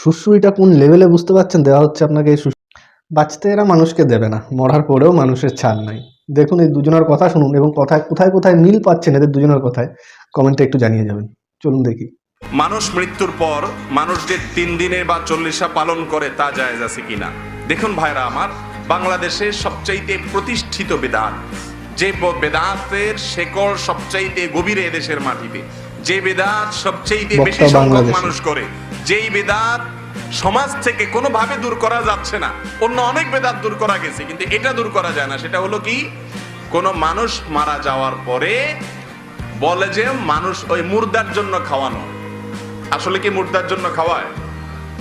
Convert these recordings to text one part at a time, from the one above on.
সুড়সুড়িটা কোন লেভেলে বুঝতে পারছেন দেওয়া হচ্ছে আপনাকে এই বাঁচতে এরা মানুষকে দেবে না মরার পরেও মানুষের ছাড় নাই। দেখুন এই দুজনের কথা শুনুন এবং কথায় কোথায় কোথায় মিল পাচ্ছেন এদের দুজনের কথায় কমেন্টে একটু জানিয়ে যাবেন। চলুন দেখি। মানুষ মৃত্যুর পর মানুষ যে তিন দিনে বা চল্লিশা পালন করে তা জায়েজ আছে কিনা? দেখুন ভাইরা আমার বাংলাদেশে সবচাইতে প্রতিষ্ঠিত বেদাত যে বেদাতের শেকড় সবচাইতে গভীরে এদেশের মাটিতে যে বেদাত সবচাইতে বেশি সংখ্যক। মানুষ করে যেই বেদাত সমাজ থেকে কোনোভাবে দূর করা যাচ্ছে না, অন্য অনেক বেদাত দূর করা গেছে, কিন্তু এটা দূর করা যায় না। সেটা হলো কি, কোনো মানুষ মারা যাওয়ার পরে বলে যে মানুষ ওই মুর্দার জন্য খাওয়ানো। আসলে কি মুর্দার জন্য খাওয়ায়?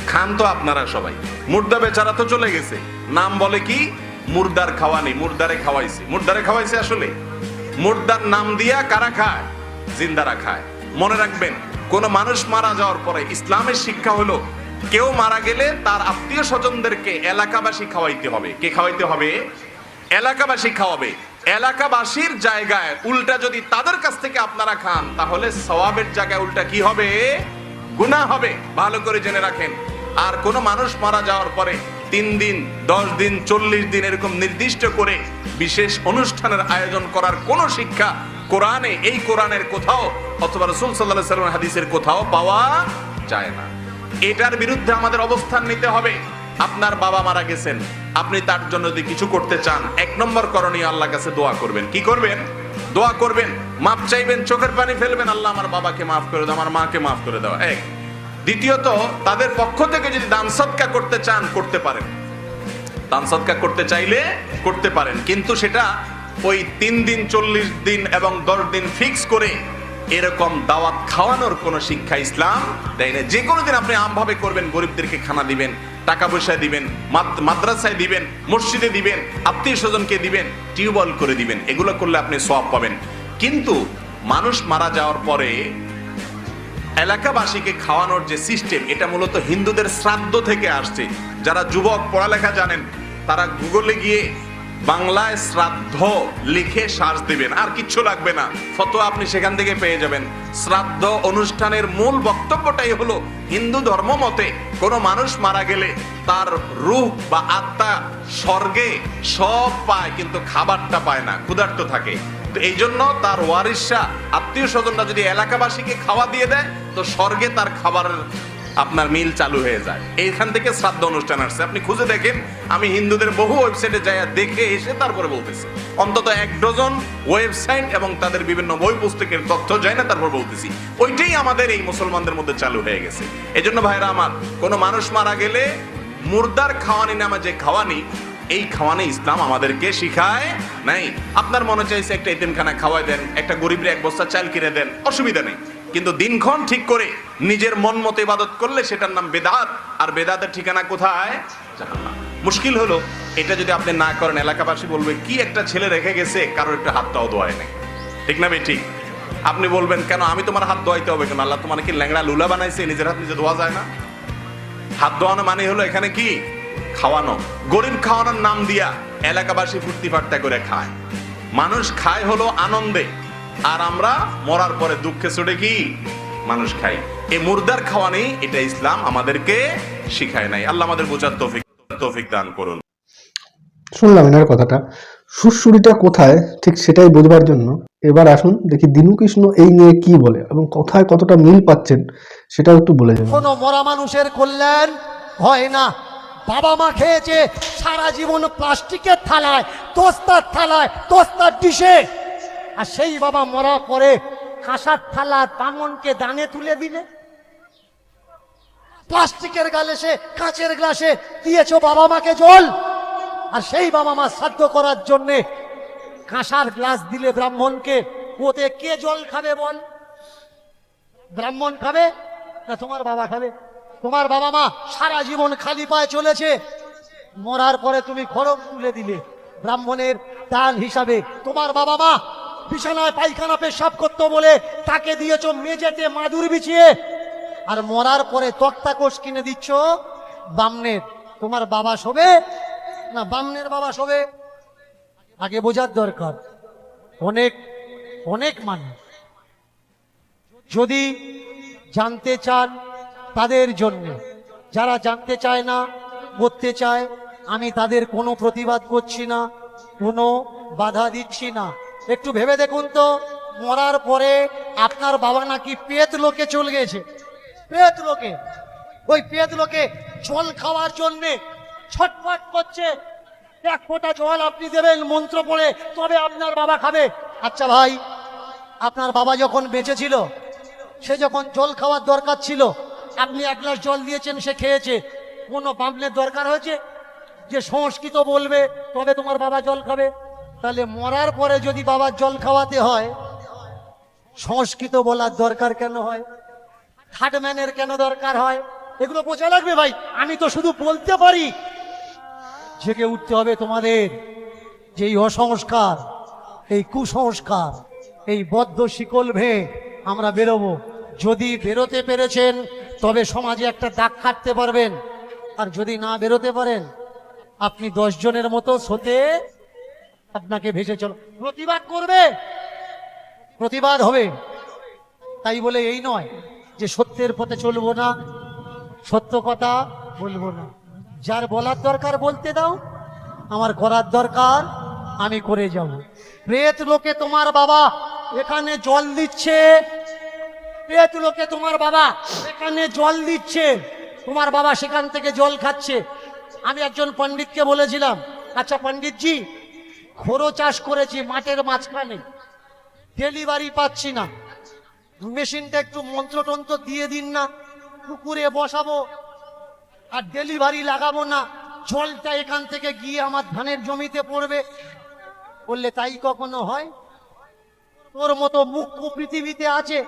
খান তো আপনারা সবাই। মুর্দা বেচারা তো চলে গেছে। নাম বলে কি, মুর্দার খাওয়ানি মুর্দারে খাওয়াইছে। মুর্দারে খাওয়াইছে আসলে? মুর্দার নাম দিয়া কারা খায়? জিন্দারা খায়। মনে রাখবেন কোন মানুষ মারা যাওয়ার পরে ইসলামের শিক্ষা হলো, কেউ মারা গেলে তার আত্মীয় স্বজনদেরকে এলাকাবাসী খাওয়াইতে হবে। কে খাওয়াইতে হবে? এলাকাবাসী খাওয়াবে। এলাকাবাসীর জায়গায় উল্টা যদি তাদের কাছ থেকে আপনারা খান, তাহলে সওয়াবের জায়গায় উল্টা কি হবে? গুনাহ হবে। ভালো করে জেনে রাখেন। আর কোন মানুষ মারা যাওয়ার পরে তিন দিন, দশ দিন, চল্লিশ দিন এরকম নির্দিষ্ট করে বিশেষ অনুষ্ঠানের আয়োজন করার কোনো শিক্ষা কোরআনে, এই কোরআনের কোথাও, অথবা রসুল সাল্লাহ সাল্লাম হাদিসের কোথাও পাওয়া যায় না। এটার বিরুদ্ধে আমাদের অবস্থান নিতে হবে। আপনার বাবা মারা গেছেন, আপনি তার জন্য যদি কিছু করতে চান, এক নম্বর করণীয় আল্লাহ কাছে দোয়া করবেন। কি করবেন? দোয়া করবেন। মাপ চাইবেন, চোখের পানি ফেলবেন, আল্লাহ আমার বাবাকে মাফ করে দাও, আমার মাকে মাফ করে দাও। এক। দ্বিতীয়ত, তাদের পক্ষ থেকে যদি দান সৎকা করতে চান, করতে পারেন। দান সৎকা করতে চাইলে করতে পারেন। কিন্তু সেটা ওই তিন দিন, চল্লিশ দিন এবং দশ দিন ফিক্স করে এরকম দাওয়াত খাওয়ানোর কোন শিক্ষা ইসলাম দেয় না। যে কোনো দিন আপনি আমভাবে করবেন, গরিবদেরকে খানা দিবেন, টাকা পয়সা দিবেন মাদ্রাসায় দিবেন, মসজিদে দিবেন, আত্মীয় স্বজনকে দিবেন, টিউবওয়েল করে দিবেন, এগুলো করলে আপনি সব পাবেন। কিন্তু মানুষ মারা যাওয়ার পরে এলাকাবাসীকে খাওয়ানোর যে সিস্টেম এটা মূলত হিন্দুদের শ্রাদ্ধ থেকে আসছে। যারা যুবক পড়ালেখা জানেন, তারা গুগলে গিয়ে বাংলায় শ্রাদ্ধ লিখে সার্চ দিবেন, আর কিচ্ছু লাগবে না। ফটো আপনি সেখান থেকে পেয়ে যাবেন। শ্রাদ্ধ অনুষ্ঠানের মূল বক্তব্যটাই হলো, হিন্দু ধর্ম মতে কোনো মানুষ মারা গেলে তার রূহ বা আত্মা স্বর্গে সব পায়, কিন্তু খাবারটা পায় না, ক্ষুধার্ত থাকে। এই জন্য তার ওয়ারিসা আত্মীয় স্বজনরা যদি এলাকাবাসীকে খাওয়া দিয়ে দেয়, তো স্বর্গে তার খাবারের আপনার মিল চালু হয়ে যায়। এইখান থেকে শ্রাদ্ধ অনুষ্ঠান আসছে। আপনি খুঁজে দেখেন, আমি হিন্দুদের বহু ওয়েবসাইটে যাই দেখে এসে তারপরে বলতেছি। অন্তত এক ডজন ওয়েবসাইট এবং তাদের বিভিন্ন বই পুস্তকের তথ্য যায় না তারপর বলতেছি। ওইটাই আমাদের এই মুসলমানদের মধ্যে চালু হয়ে গেছে। এজন্য ভাইরা আমার, কোনো মানুষ মারা গেলে মুর্দার খাওয়ানি নামে যে খাওয়ানি, এই খাওয়ানে ইসলাম আমাদেরকে শিখায় নাই। আপনার মনে চাইছে একটা এতিমখানা খাওয়াই দেন, একটা গরিবরে এক বস্তা চাল কিনে দেন, অসুবিধা নেই। কিন্তু দিনক্ষণ ঠিক করে নিজের মন মতো ইবাদত করলে সেটার নাম বেদাত। আর বেদাতের ঠিকানা কোথায়? মুশকিল হলো, এটা যদি আপনি না করেন, এলাকাবাসী বলবে, কি একটা ছেলে রেখে গেছে, কারোর একটা হাত হাতটাও দোয়ায় নেই। ঠিক না বে ঠিক। আপনি বলবেন, কেন আমি তোমার হাত দোয়াইতে হবে কেন? আল্লাহ তোমার কি ল্যাংড়া লুলা বানাইছে, নিজের হাত নিজে ধোয়া যায় না? হাত ধোয়ানো মানে হলো এখানে কি? খাওয়ানো। গরিব খাওয়ানোর নাম দিয়া এলাকাবাসী ফুর্তি ফার্তা করে খায়। মানুষ খায় হলো আনন্দে। আর আমরা মরার পরে দুঃখে ছুটে কি? মানুষ খাই। এই মুর্দার খাওয়া নেই এটা ইসলাম আমাদেরকে শিখায় নাই। আল্লাহ আমাদের বোঝার তৌফিক তৌফিক দান করুন। শুনলাম এনার কথাটা। সুড়সুড়িটা কোথায়? ঠিক সেটাই বোঝবার জন্য। এবার আসুন দেখি দিনু কৃষ্ণ এই নিয়ে কি বলে এবং কোথায় কতটা মিল পাচ্ছেন সেটাও একটু বলে যাবেন কোনো মরা মানুষের কল্যাণ হয় না। বাবা মা খেয়েছে সারা জীবন প্লাস্টিকের থালায় তোস্তার থালায় তোস্তার ডিশে। আর সেই বাবা মরা পরে কাঁসার থালা দামনকে দানে তুলে দিলে। প্লাস্টিকের গ্লাসে কাঁচের গ্লাসে দিয়েছ বাবা মাকে জল। আর সেই বাবা মা সাধ্য করার জন্যে কাঁসার গ্লাস দিলে ব্রাহ্মণকে, ওতে কে জল খাবে বল? ব্রাহ্মণ খাবে না তোমার বাবা খাবে? তোমার বাবা মা সারা জীবন খালি পায়ে চলেছে। মরার পরে তুমি খড়গ তুলে দিলে। ব্রাহ্মণের দান হিসাবে তোমার বাবা মা বিছানায় পায়খানা পেশাব করতো বলে তাকে দিয়েছ মেঝেতে মাদুর বিছিয়ে। আর মরার পরে তক্তা কোষ কিনে দিচ্ছ? বামনের। তোমার বাবা শোবে? না, বামনের বাবা শোবে? আগে বোঝার দরকার। অনেক অনেক মানুষ যদি জানতে চান তাদের জন্য, যারা জানতে চায় না, করতে চায়, আমি তাদের কোনো প্রতিবাদ করছি না, কোনো বাধা দিচ্ছি না। একটু ভেবে দেখুন তো, মরার পরে আপনার বাবা নাকি পেত লোকে চলে গেছে। পেত লোকে। ওই পেত লোকে জল খাওয়ার জন্যে ছটফট করছে। এক ফোঁটা জল আপনি দেবেন মন্ত্র পড়ে, তবে আপনার বাবা খাবে। আচ্ছা ভাই, আপনার বাবা যখন বেঁচে ছিল, সে যখন জল খাওয়ার দরকার ছিল, আপনি এক গ্লাস জল দিয়েছেন, সে খেয়েছে। কোনো পাম্পলের দরকার হয়েছে? যে সংস্কৃত বলবে, তবে তোমার বাবা জল খাবে। তাহলে মরার পরে যদি বাবার জল খাওয়াতে হয়, সংস্কৃত বলার দরকার কেন হয়? থার্ডম্যানের কেন দরকার হয়? এগুলো বোঝা লাগবে ভাই, আমি তো শুধু বলতে পারি। জেগে উঠতে হবে তোমাদের যে এই অসংস্কার, এই কুসংস্কার, এই বদ্ধ শিকল ভে আমরা বেরোবো। যদি বেরোতে পেরেছেন, তবে সমাজে একটা দাগ কাটতে পারবেন। আর যদি না বেরোতে পারেন, আপনি দশ জনের মতো সতে আপনাকে ভেসে চলো। প্রতিবাদ করবে? প্রতিবাদ হবে। তাই বলে এই নয় যে সত্যের পথে চলবো না, সত্য কথা বলব না। যার বলার দরকার বলতে দাও, আমার করার দরকার আমি করে যাব। প্রেত লোকে তোমার বাবা, এখানে জল দিচ্ছে। প্রেত লোকে তোমার বাবা, এখানে জল দিচ্ছে। তোমার বাবা সেখান থেকে জল খাচ্ছে। আমি একজন পণ্ডিতকে বলেছিলাম আচ্ছা পণ্ডিতজি খোরো চাষ করেছি মাঠের মাঝখানে। ডেলিভারি পাচ্ছি না। মেশিনটা একটু মন্ত্রতন্ত্র দিয়ে দিন না, পুকুরে বসাবো আর ডেলিভারি লাগাবো না। জলটা এখান থেকে গিয়ে আমার ধানের জমিতে পড়বে। বললে তাই কখনো হয়? তোর মতো মুখ্য পৃথিবীতে আছে।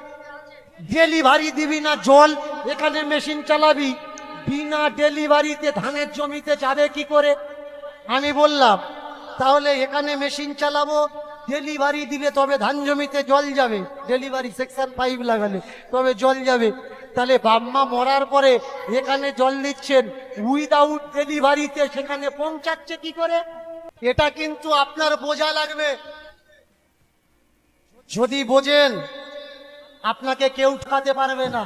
ডেলিভারি দিবি না জল, এখানে মেশিন চালাবি। বিনা ডেলিভারিতে ধানের জমিতে যাবে কি করে? আমি বললাম তাহলে এখানে মেশিন চালাবো ডেলিভারি দিলে তবে ধান জমিতে জল যাবে। ডেলিভারি সেকশন পাইপ লাগালে, তবে জল যাবে। তাহলে বাম্মা মরার পরে এখানে জল দিচ্ছেন উইদাউট ডেলিভারিতে সেখানে পৌঁছাচ্ছে কি করে? এটা কিন্তু আপনার বোঝা লাগবে। যদি বোঝেন, আপনাকে কেউ ঠকাতে পারবে না।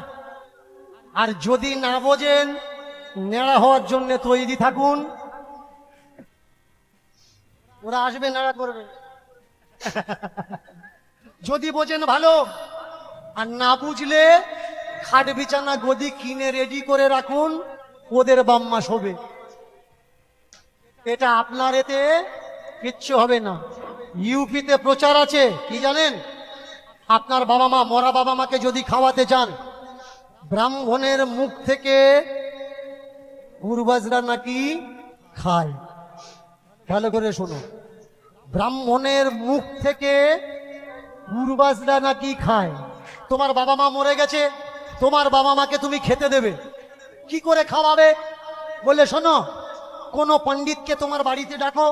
আর যদি না বোঝেন, নেড়া হওয়ার জন্য তৈরি থাকুন। ওরা আসবে নেড়া করবে। যদি বোঝেন ভালো, আর না বুঝলে খাট বিছানা গদি কিনে রেডি করে রাখুন, ওদের বাম্মা শোবে। এটা আপনার এতে কিচ্ছু হবে না। ইউপিতে প্রচার আছে, কি জানেন? আপনার বাবা মা, মরা বাবা মাকে যদি খাওয়াতে চান ব্রাহ্মণের মুখ থেকে পূর্বাজরা নাকি খায়। ভালো করে শোনো। ব্রাহ্মণের মুখ থেকে পূর্বাজরা নাকি খায়। তোমার বাবা মা মরে গেছে, তোমার বাবা মাকে তুমি খেতে দেবে। কি করে খাওয়াবে? বলে শোনো, কোনো পণ্ডিতকে তোমার বাড়িতে ডাকো,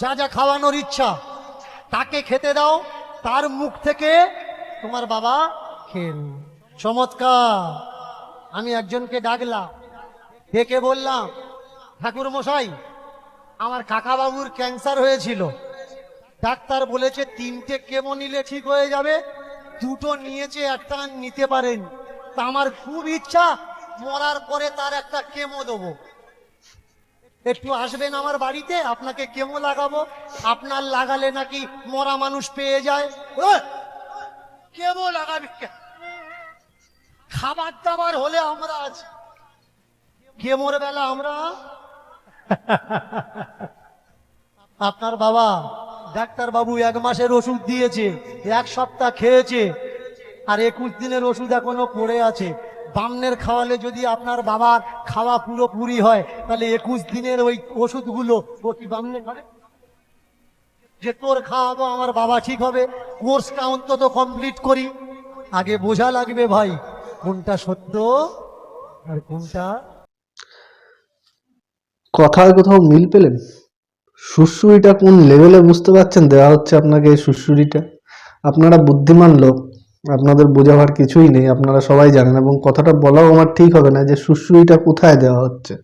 যা যা খাওয়ানোর ইচ্ছা, তাকে খেতে দাও, তার মুখ থেকে তোমার বাবা নেবে। চমৎকার। আমি একজনকে ডাকলাম, ডেকে বললাম ঠাকুর মশাই আমার কাকা বাবুর ক্যান্সার হয়েছিল। ডাক্তার বলেছে, তিনটে কেমো নিলে ঠিক হয়ে যাবে, দুটো নিয়েছে, একটা নিতে পারেন। তা আমার খুব ইচ্ছা, মরার পরে তার একটা কেমো দেবো। একটু আসবেন আমার বাড়িতে, আপনাকে কেমো লাগাবো। আপনার লাগালে নাকি মরা মানুষ পেয়ে যায়। কেমো লাগাবি খাবার দাবার হলে আমরা আছি। কেমোর বেলা আমরা আপনার বাবা ডাক্তার বাবু এক মাসের ওষুধ দিয়েছে, এক সপ্তাহ খেয়েছে, আর একুশ দিনের ওষুধ এখনও পড়ে আছে। বামনের খাওয়ালে যদি আপনার বাবার খাওয়া পুরোপুরি হয়, তাহলে একুশ দিনের ওই ওষুধগুলো ও কি বামনে যে তোর খাওয়াবো আমার বাবা ঠিক হবে, কোর্সটা অন্তত কমপ্লিট করি। আগে বোঝা লাগবে ভাই, কোনটা সত্য আর কোনটা কথায় কোথাও মিল পেলেন? সুশ্রুড়িটা কোন লেভেলে বুঝতে পারছেন? দেওয়া হচ্ছে আপনাকে এই সুশ্রুড়িটা আপনারা বুদ্ধিমান লোক, আপনাদের বোঝাবার কিছুই নেই, আপনারা সবাই জানেন এবং কথাটা বলাও আমার ঠিক হবে না যে সুশ্রুড়িটা কোথায় দেওয়া হচ্ছে।